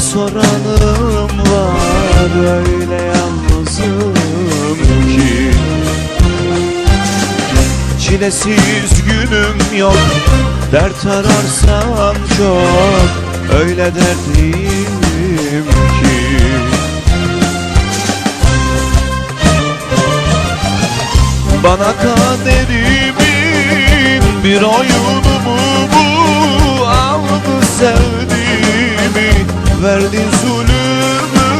soranım var öyle yalnızım ki. Çilesiz günüm yok Dert ararsan çok. Öyle dertliyim ki. Bana kaderimin bir oyunu mu bu Aldı sevdiğimi verdi zulümü.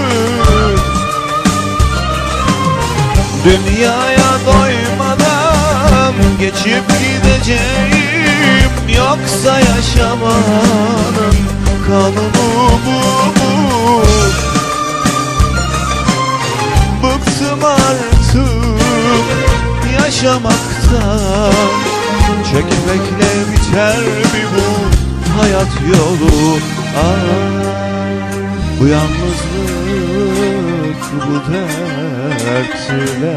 Dünyaya doymadan geçip gideceğim. Yoksa yaşamanın kanunu bu Bıktım artık yaşamaktan. Çekmekle biter mi bu hayat yolu? Ah, Bu yalnızlık bu dertler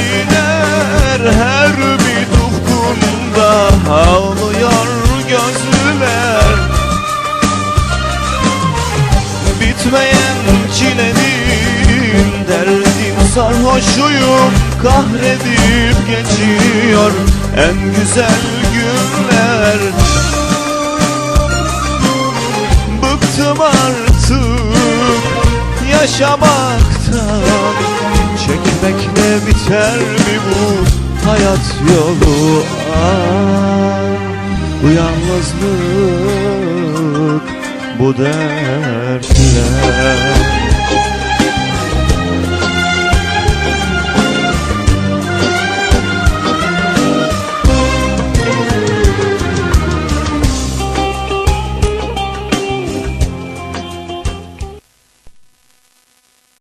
sevgililer Her bir ufkunda ağlıyor gözlüler Bitmeyen çilenin derdin sarhoşuyum Kahredip geçiyor en güzel günler. Bıktım artık yaşamaktan Çekmekle biter mi bu hayat yolu? Ah, Bu yalnızlık bu dertler